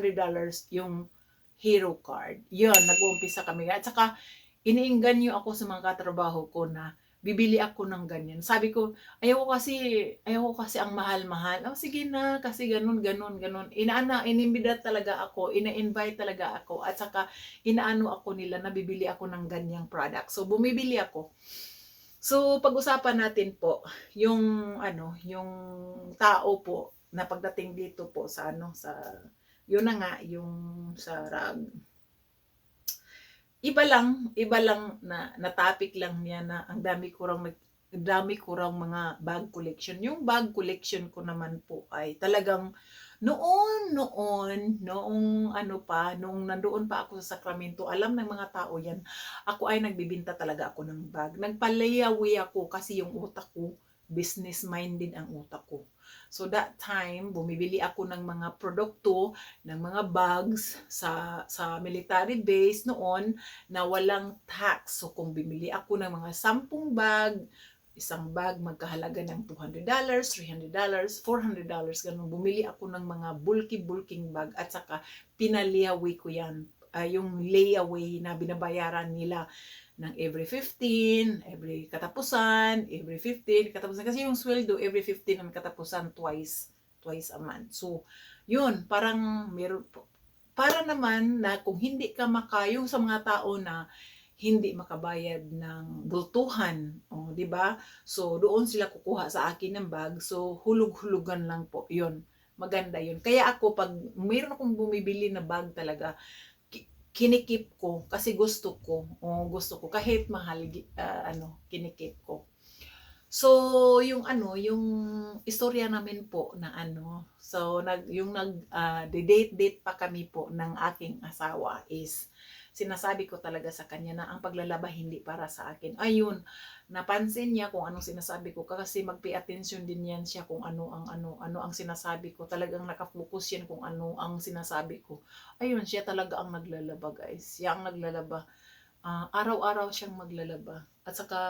$100 yung hero card. Yun, nag-uumpisa kami. At saka, iniinganyo ako sa mga katrabaho ko na bibili ako ng ganyan. Sabi ko, ayaw ko kasi, ayaw ko kasi ang mahal-mahal. Oh, sige na, kasi ganun, ganun, ganun. Inaana, inimbida talaga ako, ina-invite talaga ako. At saka, inaano ako nila na bibili ako ng ganyang product. So, bumibili ako. So, pag-usapan natin po, yung, ano, yung tao po, na pagdating dito po sa, ano, sa, yun na nga, yung sa rag. Iba lang, iba lang na, na topic lang niya na ang dami ko rang nag, dami ko rang mga bag collection. Yung bag collection ko naman po ay talagang noon, noon, noong ano pa, noong nandoon pa ako sa Sacramento, alam ng mga tao yan, ako ay nagbibinta talaga ako ng bag. Nagpalayawi ako kasi yung utak ko, business-minded ang utak ko. So that time, bumibili ako ng mga produkto, ng mga bags sa sa military base noon na walang tax. So kung bibili ako ng mga 10 bag, isang bag magkahalaga ng $200, $300, $400, ganun. Bumili ako ng mga bulky-bulking bag at saka pinalihawi ko yan. Ah, yung layaway na binabayaran nila ng every 15, every katapusan, every 15, katapusan. Kasi yung sweldo, every 15 ang katapusan, twice, twice a month. So, yun, parang meron, para naman na kung hindi ka maka, yung sa mga tao na hindi makabayad ng bultuhan, oh, 'di ba? So doon sila kukuha sa akin ng bag. So hulug-hulugan lang po 'yon. Maganda 'yon. Kaya ako pag mayroon akong bumibili na bag talaga, kinikip ko kasi gusto ko. Oh, gusto ko kahit mahal uh, ano, kinikip ko. So, yung ano, yung istorya namin po na ano, so nag yung nag uh, date date pa kami po ng aking asawa is sinasabi ko talaga sa kanya na ang paglalaba hindi para sa akin. Ayun, napansin niya kung anong sinasabi ko kasi magpay attention din yan siya kung ano ang ano ano ang sinasabi ko. Talagang nakafocus yan kung ano ang sinasabi ko. Ayun, siya talaga ang naglalaba, guys. Siya ang naglalaba. Uh, araw-araw siyang maglalaba. At saka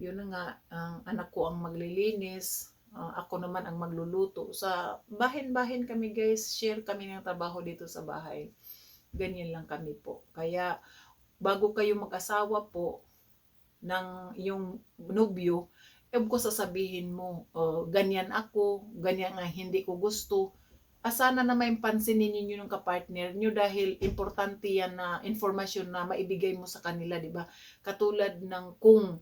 yun na nga, ang anak ko ang maglilinis, uh, ako naman ang magluluto. Sa bahin-bahin kami guys, share kami ng trabaho dito sa bahay. Ganyan lang kami po. Kaya bago kayo mag-asawa po ng yung nobyo, eh ko sasabihin mo, oh, ganyan ako, ganyan nga hindi ko gusto. Asana na may pansinin ninyo yung kapartner nyo dahil importante yan na informasyon na maibigay mo sa kanila, di ba? Katulad ng kung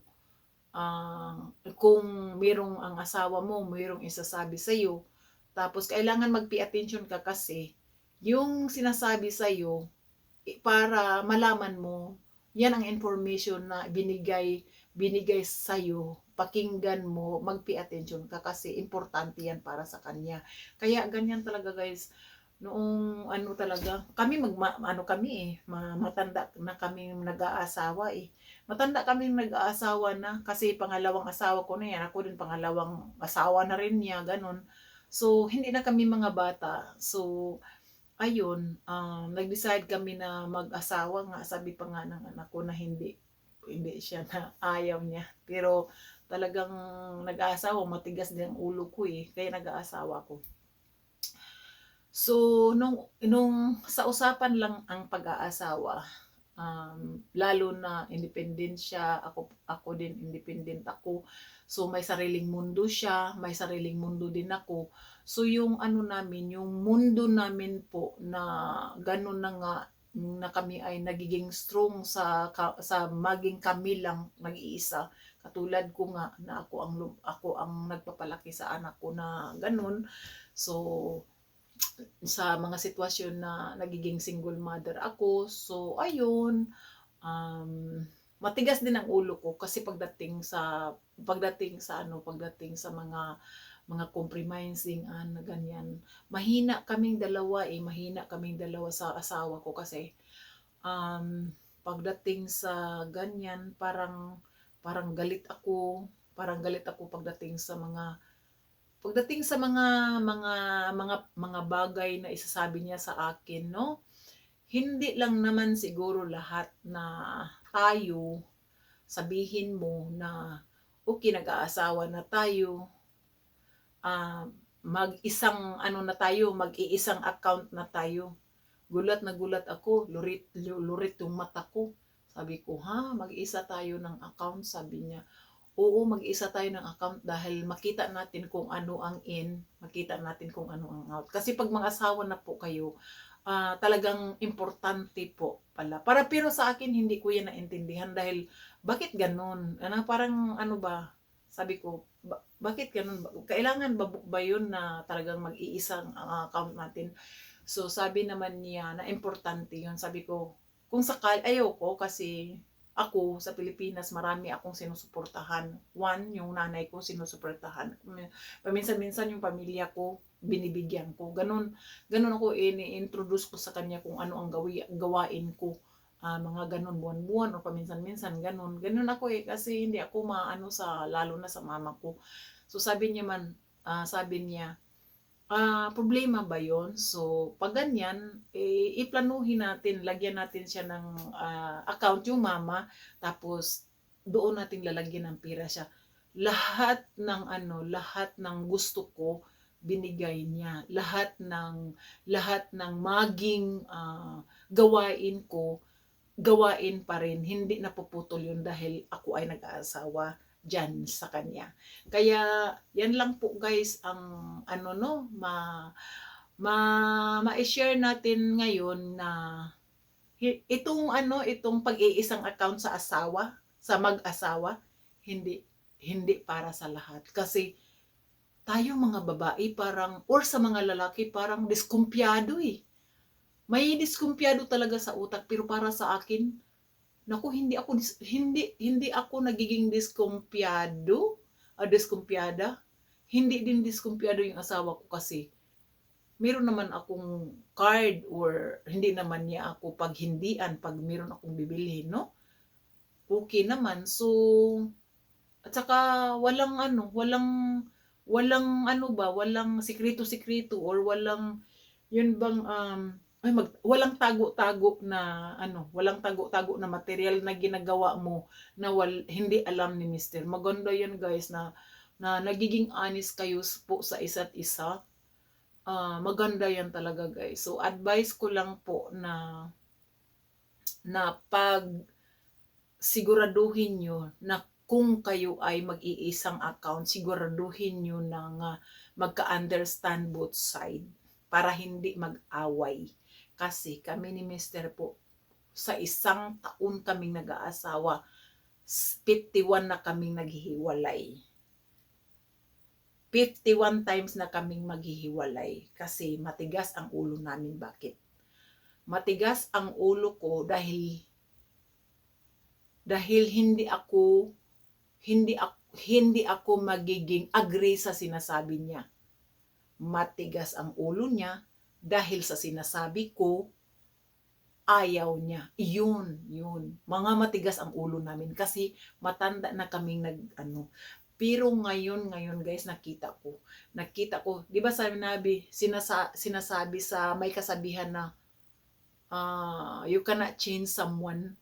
uh, kung mayroong ang asawa mo, mayroong isasabi sa iyo, tapos kailangan magpi attention ka kasi yung sinasabi sa iyo para malaman mo yan ang information na binigay binigay sa iyo pakinggan mo magpi attention ka kasi importante yan para sa kanya. Kaya ganyan talaga guys. Noong ano talaga kami mag ano kami eh matanda na kami nag-aasawa eh. Matanda kami nag-aasawa na kasi pangalawang asawa ko na yan ako din pangalawang asawa na rin niya ganun. So hindi na kami mga bata. So ayun, um, nag-decide kami na mag-asawa nga. Sabi pa nga ng anak ko na hindi, hindi siya na ayaw niya. Pero talagang nag-aasawa, matigas din ang ulo ko eh. Kaya nag-aasawa ko. So, nung, nung sa usapan lang ang pag-aasawa, um, lalo na independent siya, ako, ako din independent ako. So, may sariling mundo siya, may sariling mundo din ako. So yung ano namin, yung mundo namin po na ganun na nga na kami ay nagiging strong sa sa maging kami lang nag-iisa. Katulad ko nga na ako ang ako ang nagpapalaki sa anak ko na ganun. So sa mga sitwasyon na nagiging single mother ako. So ayun, um, matigas din ang ulo ko kasi pagdating sa pagdating sa ano, pagdating sa mga mga compromising an na ganyan. Mahina kaming dalawa eh, mahina kaming dalawa sa asawa ko kasi um, pagdating sa ganyan, parang parang galit ako, parang galit ako pagdating sa mga pagdating sa mga mga mga mga bagay na isasabi niya sa akin, no? Hindi lang naman siguro lahat na tayo sabihin mo na okay, nag-aasawa na tayo, uh, mag-isang ano na tayo, mag-iisang account na tayo. Gulat na gulat ako, lurit, lurit yung mata ko. Sabi ko, ha, mag-isa tayo ng account, sabi niya. Oo, mag-isa tayo ng account dahil makita natin kung ano ang in, makita natin kung ano ang out. Kasi pag mga asawa na po kayo, ah, talagang importante po pala. Para pero sa akin, hindi ko yan naintindihan dahil bakit ganun? Ano, parang ano ba, sabi ko, ba- bakit ganun? Kailangan ba, ba yun na talagang mag-iisang ang account natin? So sabi naman niya na importante yun. Sabi ko, kung sakal, ayoko kasi ako sa Pilipinas, marami akong sinusuportahan. One, yung nanay ko sinusuportahan. Paminsan-minsan yung pamilya ko, binibigyan ko. Ganun, ganun ako ini-introduce ko sa kanya kung ano ang gawi, gawain ko. Ah, mga ganun buwan-buwan o paminsan-minsan ganun. Ganun ako eh kasi hindi ako maano sa lalo na sa mama ko. So sabi niya man, ah, sabi niya, ah, problema ba 'yon? So pag ganyan, eh, iplanuhin natin, lagyan natin siya ng ah, account yung mama, tapos doon natin lalagyan ng pera siya. Lahat ng ano, lahat ng gusto ko binigay niya. Lahat ng lahat ng maging ah, gawain ko gawain pa rin, hindi napuputol yun dahil ako ay nag-aasawa dyan sa kanya. Kaya, yan lang po guys, ang ano no, ma, ma, ma-share natin ngayon na itong ano, itong pag-iisang account sa asawa, sa mag-asawa, hindi, hindi para sa lahat. Kasi, tayo mga babae parang, or sa mga lalaki parang diskumpiyado eh may diskumpiyado talaga sa utak pero para sa akin naku hindi ako hindi hindi ako nagiging diskumpiyado o diskumpiyada hindi din diskumpiyado yung asawa ko kasi meron naman akong card or hindi naman niya ako pag hindian pag meron akong bibilhin no? Okay naman so at saka walang ano walang walang ano ba walang sikreto-sikreto or walang yun bang um ay mag, walang tago-tago na ano, walang tago-tago na material na ginagawa mo na wal, hindi alam ni Mr. Maganda 'yan guys na na nagiging honest kayo po sa isa't isa. Ah, maganda 'yan talaga guys. So advice ko lang po na na pag siguraduhin nyo na kung kayo ay mag-iisang account, siguraduhin nyo na nga magka-understand both side para hindi mag-away kasi kami ni Mr. po, sa isang taon kaming nag-aasawa, 51 na kaming naghihiwalay. 51 times na kaming maghihiwalay kasi matigas ang ulo namin. Bakit? Matigas ang ulo ko dahil dahil hindi ako hindi ako hindi ako magiging agree sa sinasabi niya. Matigas ang ulo niya dahil sa sinasabi ko, ayaw niya. Yun, yun. Mga matigas ang ulo namin kasi matanda na kaming nag, ano. Pero ngayon, ngayon guys, nakita ko. Nakita ko, di ba sabi nabi, sinasa, sinasabi sa may kasabihan na uh, you cannot change someone.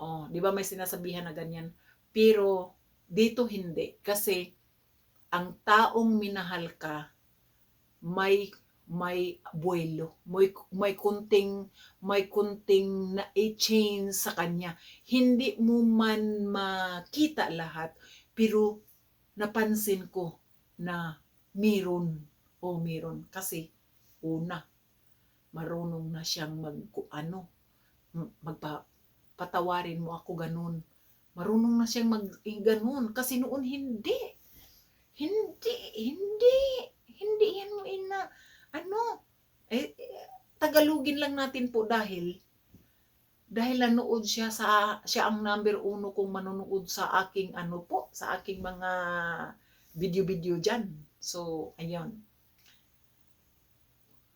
Oh, di ba may sinasabihan na ganyan? Pero dito hindi. Kasi ang taong minahal ka, may may buwelo, may, may kunting, may kunting na i-change sa kanya. Hindi mo man makita lahat, pero napansin ko na meron o meron. Kasi, una, marunong na siyang mag, ano, magpatawarin mo ako ganun. Marunong na siyang mag, eh, ganun. Kasi noon, hindi. Hindi, hindi, hindi yan mo ina ano, eh, Tagalogin lang natin po dahil dahil nanood siya sa siya ang number uno kong manonood sa aking ano po, sa aking mga video-video diyan. So, ayun.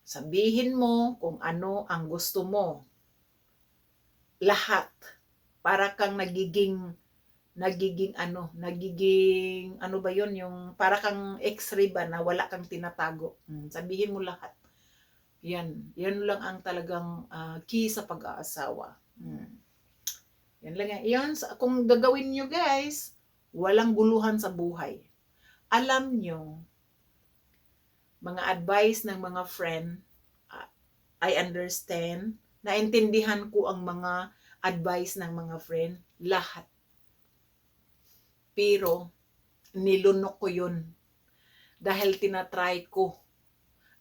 Sabihin mo kung ano ang gusto mo. Lahat. Para kang nagiging nagiging ano, nagiging ano ba 'yon yung para kang x-ray ba na wala kang tinatago. Hmm, sabihin mo lahat. Yan, yan lang ang talagang uh, key sa pag-aasawa. Hmm. Yan lang yan. Yan, kung gagawin nyo guys, walang guluhan sa buhay. Alam nyo, mga advice ng mga friend, ah, I understand, naintindihan ko ang mga advice ng mga friend, lahat. Pero, nilunok ko yun. Dahil tinatry ko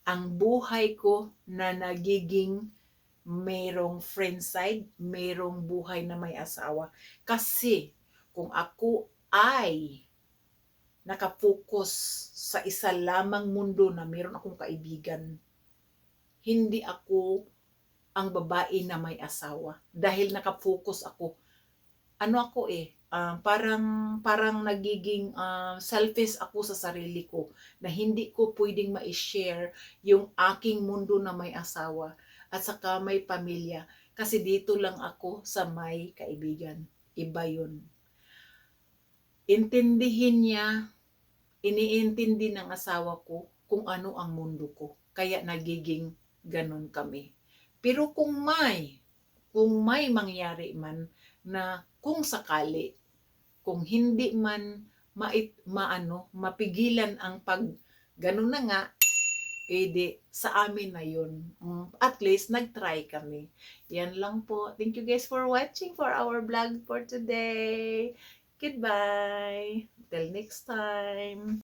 ang buhay ko na nagiging merong friend side, merong buhay na may asawa. Kasi, kung ako ay nakafocus sa isa lamang mundo na meron akong kaibigan, hindi ako ang babae na may asawa. Dahil nakafocus ako. Ano ako eh, ah, parang parang nagiging ah, selfish ako sa sarili ko na hindi ko pwedeng ma-share yung aking mundo na may asawa at saka may pamilya kasi dito lang ako sa may kaibigan. Iba yun. Intindihin niya, iniintindi ng asawa ko kung ano ang mundo ko. Kaya nagiging ganon kami. Pero kung may, kung may mangyari man na kung sakali, kung hindi man mait, maano, mapigilan ang pag ganun na nga, edi sa amin na yun. Mm, At least, nag-try kami. Yan lang po. Thank you guys for watching for our vlog for today. Goodbye. Till next time.